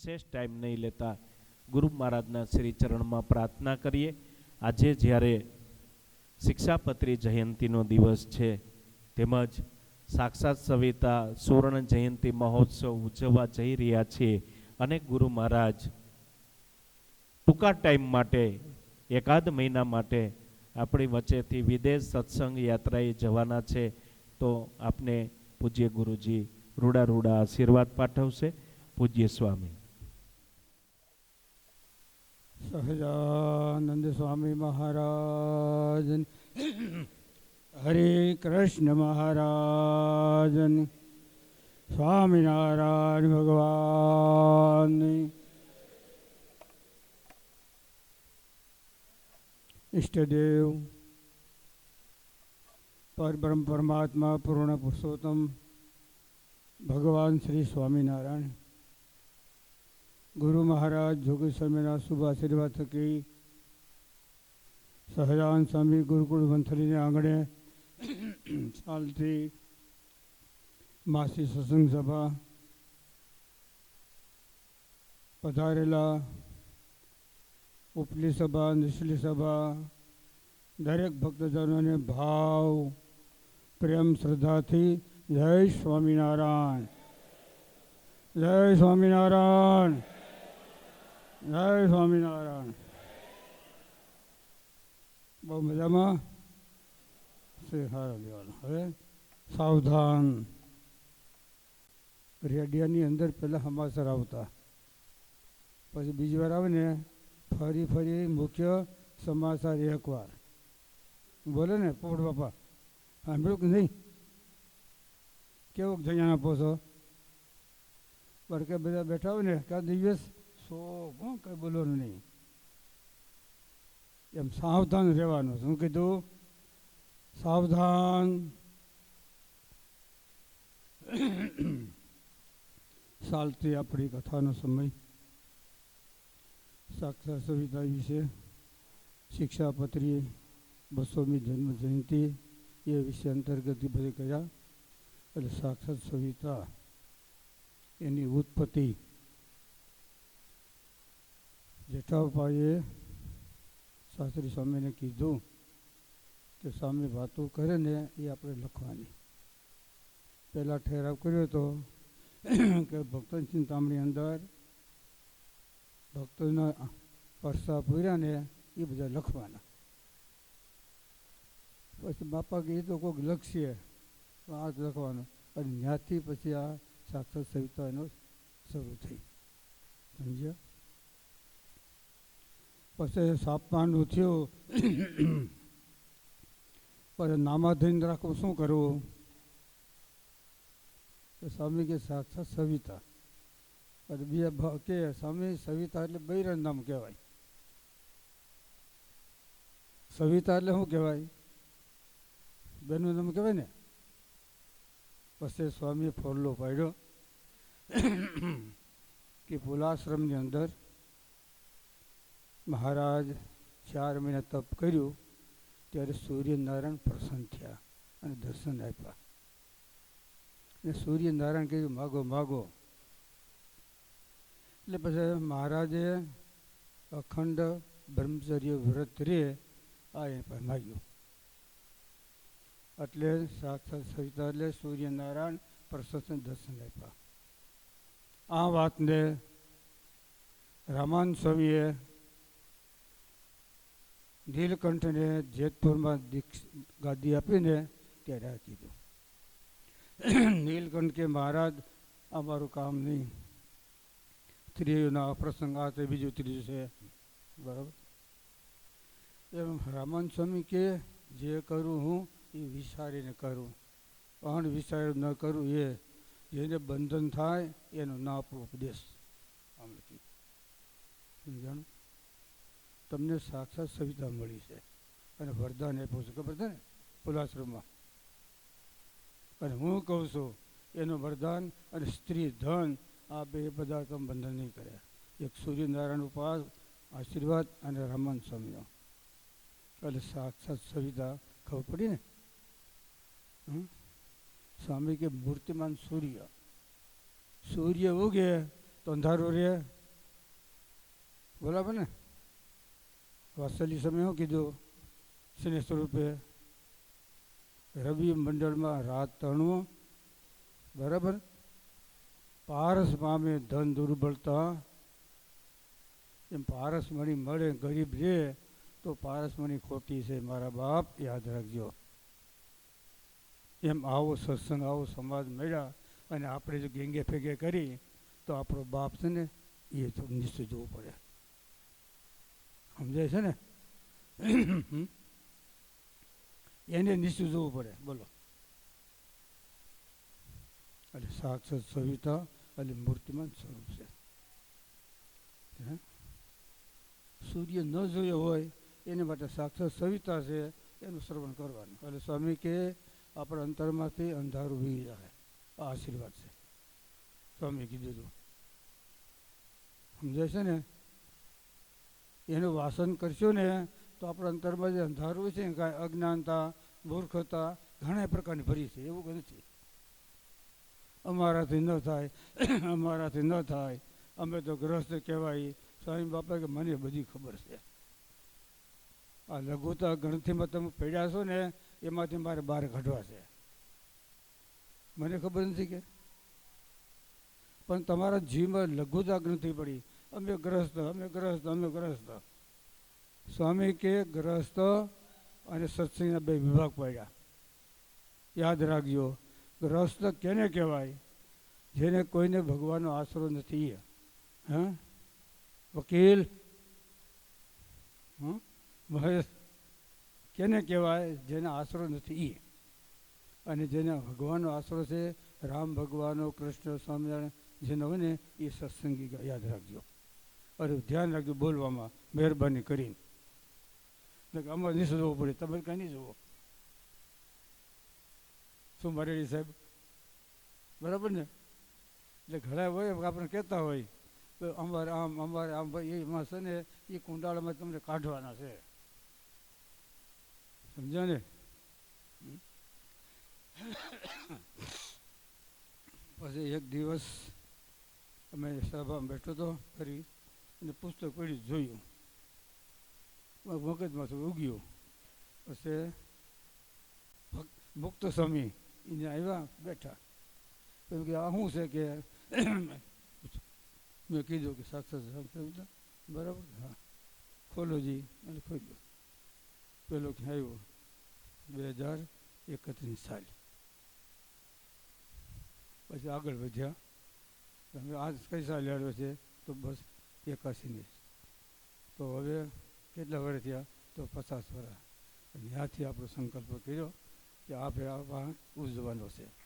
વિશેષ ટાઈમ નહીં લેતા ગુરુ મહારાજના શ્રી ચરણમાં પ્રાર્થના કરીએ. આજે જ્યારે શિક્ષાપત્રી જયંતિનો દિવસ છે, તેમજ સાક્ષાત સવિતા સુવર્ણ જયંતિ મહોત્સવ ઉજવવા જઈ રહ્યા છીએ અને ગુરુ મહારાજ ટૂંકા ટાઈમ માટે, એકાદ મહિના માટે આપણી વચ્ચેથી વિદેશ સત્સંગ યાત્રાએ જવાના છે, તો આપને પૂજ્ય ગુરુજી રૂડા રૂડા આશીર્વાદ પાઠવશે. પૂજ્ય સ્વામી. સહજાનંદ સ્વામી મહારાજ હરે કૃષ્ણ મહારાજ સ્વામિનારાયણ ભગવાન. ઇષ્ટદેવ પરબ્રહ્મ પરમાત્મા, પૂર્ણ પુરુષોત્તમ, ભગવાન શ્રી સ્વામિનારાયણ. ગુરુ મહારાજ જોગી સ્વામીના શુભ આશીર્વાદ થકી સહજાન સ્વામી ગુરુકુળ મંથલીને આંગણે સાલથી માસી સત્સંગ સભા પધારેલા ઉપલી સભા, નિચલી સભા, દરેક ભક્તજનોને ભાવ, પ્રેમ, શ્રદ્ધાથી જય સ્વામિનારાયણ. જય સ્વામિનારાયણ. જય સ્વામિનારાયણ. બહુ મજામાં? શ્રી હારા હવે સાવધાન. રેડિયાની અંદર પહેલાં સમાચાર આવતા. પછી બીજી વાર આવે ને ફરી ફરી મુખ્ય સમાચાર એકવાર. બોલે ને પોપટ બાપા. સાંભળ્યું કે નહીં? કેવું છો પડકે બધા બેઠા હોય ને, કાં દિવસ? સો કોણ કંઈ બોલવાનું નહીં. એમ સાવધાન રહેવાનું. શું કીધું? સાવધાન. ચાલતી આપણી કથાનો સમય. સાક્ષાત સવિતા વિશે શિક્ષાપત્રી, બસોમી જન્મ જયંતિ એ વિશે અંતર્ગત બધે કર્યા. એટલે સાક્ષાત સવિતા એની ઉત્પત્તિ જેઠાભાઈએ શાસ્ત્રી સ્વામીને કીધું કે સ્વામી વાતો કરે ને એ આપણે લખવાની. પહેલાં ઠેરાવ કર્યો હતો કે ભક્તન ચિંતામણી અંદર ભક્તોના પરસા પૂર્યા ને એ બધા લખવાના. પછી બાપા કે એ તો કોઈક લખશે આ જ લખવાનું. અને ત્યાંથી પછી આ સાક્ષર સવિતા એનો શરૂ થઈ. સમજ્યા? પછી સાપવાનું થયું પછી નામાધીન રાખવું શું કરવું? તો સ્વામી કે સાક્ષાત સવિતા. અને બે ભ- કે સ્વામી, સવિતા એટલે બૈરણ નામ કહેવાય. સવિતા એટલે શું કહેવાય? બેનું નામ કહેવાય ને? પછી સ્વામીએ ફોરલો પાડ્યો કે પુલાશ્રમની અંદર મહારાજ ચાર મહિના તપ કર્યું, ત્યારે સૂર્યનારાયણ પ્રસન્ન થયા અને દર્શન આપ્યા. અને સૂર્યનારાયણ કહ્યું માગો માગો. એટલે પછી મહારાજે અખંડ બ્રહ્મચર્ય વ્રત રે, આ એ પણ માગ્યું. એટલે સાક્ષાત સવિતા એટલે સૂર્યનારાયણ પ્રસન્ન દર્શન આપ્યા. આ વાતને રામાન સ્વામીએ નીલકંઠને જેતપુરમાં દીક્ષ ગાદી આપીને ત્યારે કીધું. નીલકંઠ કે, મહારાજ, અમારું કામ નહીં. સ્ત્રીઓના પ્રસંગ આ તે બીજું ત્રીજું છે. બરાબર? એમ રામાન સ્વામી કે, જે કરું હું, એ વિચારીને કરું. પણ વિચાર ન કરું એ. જેને બંધન થાય, એનો ના આપણો ઉપદેશ. આમ લખ્યું. સમજાણું? તમને સાક્ષાત સવિતા મળી છે. અને વરદાન આપ્યું છે. ખબર છે ને? પુલાશ્રમમાં. અને હું કહું છું, એનું વરદાન અને સ્ત્રી ધન આ બે તમે બંધન નહીં કર્યા એક સૂર્યનારાયણ ઉપાસ આશીર્વાદ અને રમણ સ્વામીનો. એટલે સાક્ષાત સવિતા ખબર પડી ને? સ્વામી કે મૂર્તિમાન સૂર્ય. સૂર્ય ઉગે તો અંધારું રહે. બરાબર ને. વાત્સલ્ય સમય શું કીધું? સ્નેહ સ્વરૂપે રવિ મંડળમાં રાત તણવું. બરાબર? પારસ પામે ધન દુર્બળતા. એમ પારસ મણી મળે, ગરીબ રહે તો પારસ મણી ખોટી છે. મારા બાપ, યાદ રાખજો. એમ આવો સત્સંગ, આવો સમાજ મળ્યા અને આપણે જો ગેંગે ફેંગે કરી, તો આપણો બાપ છે ને, એ નિશ્ચય જોવું પડે. સમજાય છે ને? એને નિશ્ચય જોવું પડે. બોલો. એટલે સાક્ષાત સવિતા એટલે મૂર્તિમાન સ્વરૂપ છે. સૂર્ય ન જોયો હોય, એને માટે સાક્ષાત સવિતા છે, એનું શ્રવણ કરવાનું. એટલે સ્વામી કે, આપણા અંતરમાંથી અંધારું વી જાય આ આશીર્વાદ છે. સ્વામી કીધું હતું સમજાય છે ને? એનું વાસન કરશો ને, તો આપણા અંતરમાં જે અંધારું છે ને, કાંઈ અજ્ઞાનતા, મૂર્ખતા, ઘણા પ્રકારની ભરી છે, એવું નથી. અમારાથી ન થાય, અમારાથી ન થાય. અમે તો ગ્રસ્ત કહેવાય. સ્વામી બાપા કે મને બધી ખબર છે. આ લઘુતા ગણથીમાં તમે પડ્યા છો ને, એમાંથી મારે બહાર કાઢવા છે. મને ખબર નથી કે? પણ તમારા જીવમાં લઘુતા ગ્રંથિ પડી. અમે ગ્રસ્ત અમે ગ્રસ્ત અમે ગ્રસ્ત. સ્વામી કે ગ્રસ્ત અને સત્સંગના બે વિભાગ પડ્યા. યાદ રાખજો, ગ્રસ્ત કેને કહેવાય? જેને કોઈને ભગવાનનો આશરો નથી. હા? વકીલ? મહેશ? કેને કહેવાય? જેને આશરો નથી. અને જેને ભગવાનનો આશરો છે, રામ ભગવાનનો કૃષ્ણ સ્વામિનારાયણ, જેનો હોય ને, એ સત્સંગી યાદ રાખજો. અરે ધ્યાન રાખજો બોલવામાં મહેરબાની કરીને. અમારે નહીં જોવું પડે. તમે કાંઈ નહીં જુઓ. શું મરેડી સાહેબ? બરાબર ને? એટલે ઘણા હોય આપણે કહેતા હોય અમારે આમ અમારે આમ, ભાઈ, એમાં છે ને, એ કુંડાળામાં તમને કાઢવાના છે. સમજ્યા ને? પછી એક દિવસ અમે સભામાં બેઠો હતો ફરી અને પુસ્તક પડી જોયું. મગજમાંથી ઉગ્યું. પછી મુક્ત સ્વામી એને આવ્યા, બેઠા. એમ કે, આ શું છે કે મેં કીધું કે સાક્ષાત બરાબર? હા. ખોલોજી અને ખોલ્યો પેલો ક્યાં આવ્યો, બે હજાર એકત્રીસ સાલ. પછી આગળ વધ્યા. તમે આજ કઈ સાલ આવ્યો છે? તો બસ એકાસીની તો હવે કેટલા વર્ષ થયા? તો પચાસ વર્ષ ત્યાંથી આપણો સંકલ્પ કર્યો કે આપણે આ ઉજવાનો છે.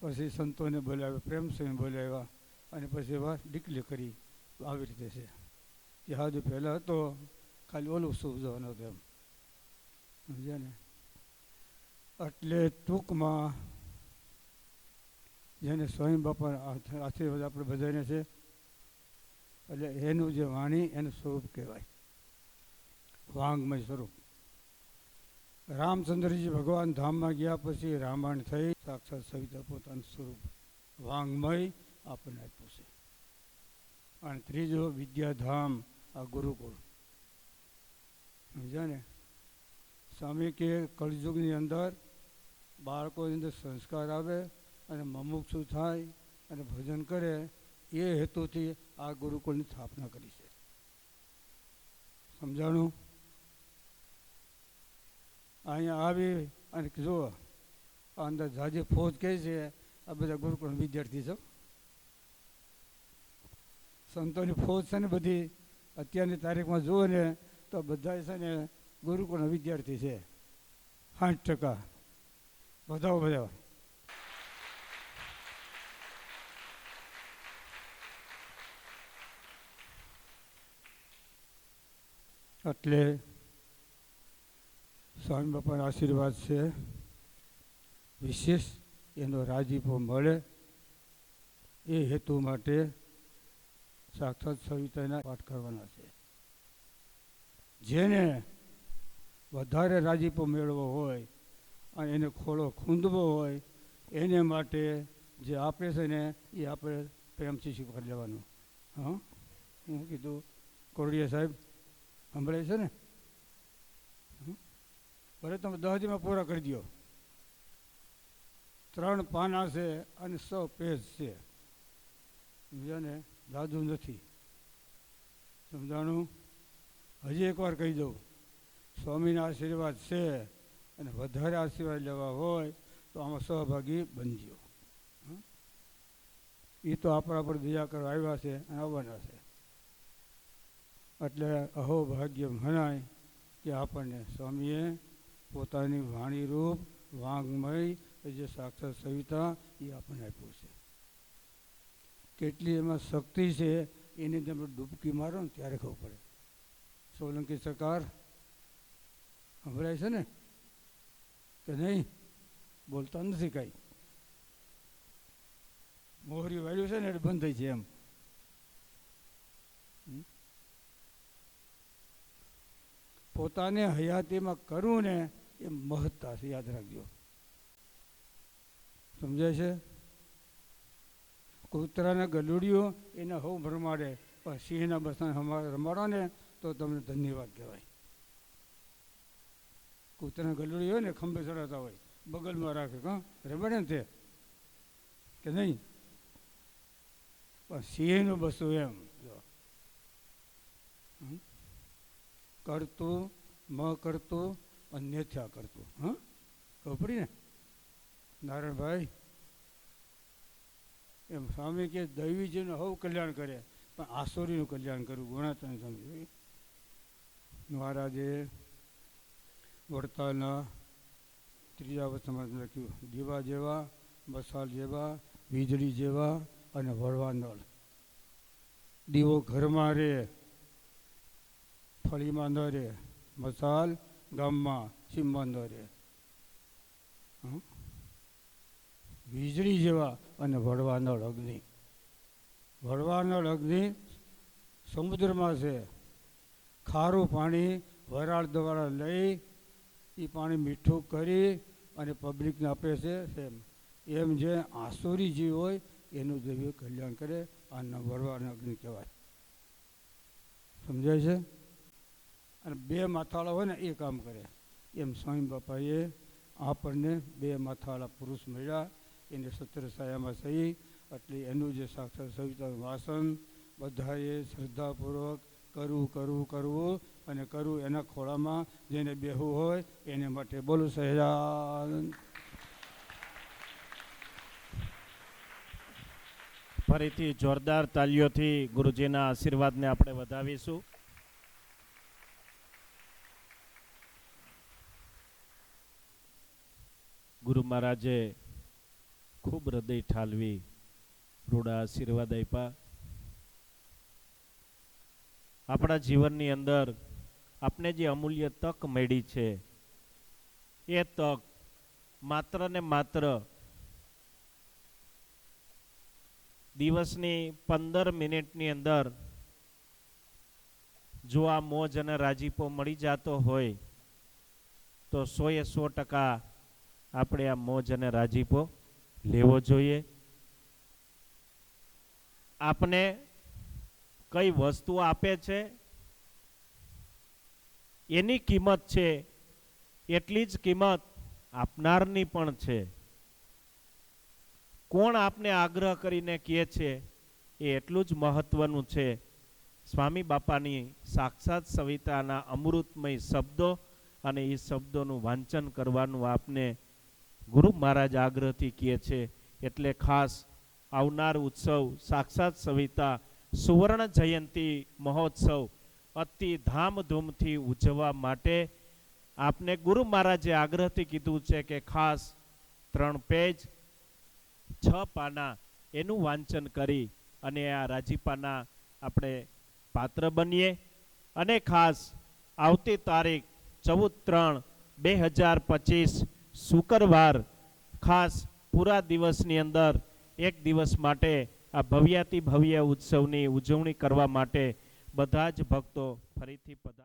પછી સંતોને બોલાવ્યા પ્રેમસિંહ બોલાવ્યા અને પછી એવા ડિક્લેર કરી આવી રીતે છે. યાદ પહેલાં હતો, ખાલી ઓલું ઉજવવાનો હતો એમ. સમજ્યા ને? એટલે ટૂંકમાં જેને સ્વયં બાપા આશીર્વાદ આપણે બધાને છે. એટલે એનું જે વાણી એનું સ્વરૂપ કહેવાય. વાંગમય સ્વરૂપ. રામચંદ્રજી ભગવાન ધામમાં ગયા પછી રામાયણ થઈ, સાક્ષાત સવિતા પોતાનું સ્વરૂપ વાંગમય આપણને આપ્યું છે. અને ત્રીજો વિદ્યાધામ, આ ગુરુકુળ. સમજ્યા ને? સ્વામી કે કળયુગની અંદર બાળકોની અંદર સંસ્કાર આવે અને મમુક્ષુ થાય અને ભજન કરે, એ હેતુથી આ ગુરુકુળની સ્થાપના કરી છે. સમજાણું? અહીંયા આવી અને જુઓ અંદર જાજે ફોજ કહે છે, આ બધા ગુરુકુળ વિદ્યાર્થી છો. સંતોની ફોજ છે ને બધી, અત્યારની તારીખમાં જુઓ ને, તો બધા છે ને ગુરુકુળના વિદ્યાર્થી છે. સાઠ ટકા. બધા બધા એટલે સ્વામી બાપાના આશીર્વાદ છે. વિશેષ એનો રાજીપો મળે એ હેતુ માટે સાક્ષાત સવિતાના પાઠ કરવાના છે. જેને વધારે રાજીપો મેળવો હોય અને એને ખોળો ખૂંદવો હોય, એને માટે જે આપે છે ને એ આપણે પ્રેમથી સ્વીકાર લેવાનું. હા? હું કીધું, કોરડિયા સાહેબ? સંભળાય છે ને? ભલે તમે દહજીમાં પૂરા કરી દો ત્રણ પાના છે અને સો પેજ છે. બીજાને જાદુ નથી. સમજાણું હજી એકવાર કહી દઉં. સ્વામીના આશીર્વાદ છે અને વધારે આશીર્વાદ લેવા હોય તો આમાં સહભાગી બનજો? એ તો આપણા પર દયા કરવા આવ્યા છે અને આવવાના છે. એટલે અહોભાગ્ય મનાય કે આપણને સ્વામીએ પોતાની વાણી રૂપ, વાંગમય જે સાક્ષાત સવિતા એ આપણને આપ્યું છે. કેટલી એમાં શક્તિ છે એની તમે ડૂબકી મારો ને ત્યારે ખબર પડે. સોલંકી સરકાર સંભળાય છે ને? કે નહીં? બોલતા નથી કાંઈ. મોહરી વાળ્યું છે ને એટલે બંધ થઈ છે એમ. પોતાને હયાતીમાં કરવું ને એ મહત્તા છે, યાદ રાખજો. સમજાય છે? કૂતરાને ગલુડિયો એને હવ રમાડે પણ સિંહના બસને રમાડો ને તો તમને ધન્યવાદ કહેવાય. કૂતરાના ગલુડી હોય ને ખંભે ચડાવતા હોય, બગલમાં રાખે કાં રમાડે ને તે? કે નહીં? પણ સિંહનું બસું એમ, જો. હમ? કરતું, મ કરતું, અન્યથા કરતું. હા? ખબર ને? નારાયણભાઈ, એમ સ્વામી કે દૈવીજીનું હવ કલ્યાણ કરે, પણ આસુરીનું કલ્યાણ કરવું ગુણાતન સમજ્યું મહારાજે વડતાલના ત્રીજા વર્ષમાં લખ્યું, દીવા જેવા, મસાલ જેવા, વીજળી જેવા અને વળવા નળ. દીવો ઘરમાં રહે ફળીમાં ન મસાલ, ગામમાં સીમમાં ન રહે વીજળી જેવા અને વળવાનળ અગ્નિ વળવાનળ અગ્નિ સમુદ્રમાં છે. ખારું પાણી વરાળ દ્વારા લઈ એ પાણી મીઠું કરી અને પબ્લિકને આપે છે એમ. એમ જે આસુરી જીવ હોય એનું દૈવ કલ્યાણ કરે અને વળવાના અગ્નિ કહેવાય. સમજાય છે? અને બે માથાળા હોય ને એ કામ કરે. એમ સ્વામી બાપાએ આપણને બે માથાળા પુરુષ મળ્યા. એને સત્ર સાયામાં સહી. એટલે એનું જે સાક્ષર સવિતાનું વાસન બધાએ શ્રદ્ધાપૂર્વક કરવું કરવું કરવું અને કરવું. એના ખોળામાં જેને બેહવું હોય એને માટે બોલું સહેજાનંદ ફરીથી જોરદાર તાલીઓથી ગુરુજીના આશીર્વાદને આપણે વધાવીશું. ગુરુ મહારાજે ખૂબ હૃદય ઠાલવી રૂડા આશીર્વાદ આપ્યા. આપણા જીવનની અંદર આપણે જે અમૂલ્ય તક મળી છે, એ તક માત્ર ને માત્ર દિવસની પંદર મિનિટની અંદર જો આ મોજ અને રાજીપો મળી જતો હોય, તો સોએ સો ટકા આપણે આ મોજ અને રાજીપો લેવો જોઈએ. આપને કઈ વસ્તુ આપે છે? એની કિંમત છે, એટલી જ કિંમત આપનારની પણ છે. કોણ આપને આગ્રહ કરીને કહે છે, એ એટલું જ મહત્વનું છે. સ્વામી બાપાની સાક્ષાત સવિતાના અમૃતમય શબ્દો અને એ શબ્દોનું વાંચન કરવાનું આપને ગુરુ મહારાજ આગ્રહથી કહે છે, એટલે ખાસ આવનાર ઉત્સવ સાક્ષાત સવિતા સુવર્ણ જયંતી મહોત્સવ અતિ ધામધૂમથી ઉજવવા માટે આપને ગુરુ મહારાજે આગ્રહથી કીધું છે કે ખાસ ત્રણ પેજ, છ પાના એનું વાંચન કરી અને આ રાજીપાના આપણે પાત્ર બનીએ અને ખાસ આવતી તારીખ ચૌદ ત્રણ બે હજાર પચીસ શુક્રવાર ખાસ પૂરા દિવસની અંદર એક દિવસ માટે આ ભવ્યાતિ ભવ્ય ઉત્સવની ઉજવણી કરવા માટે બધા જ ભક્તો ફરીથી પધાર.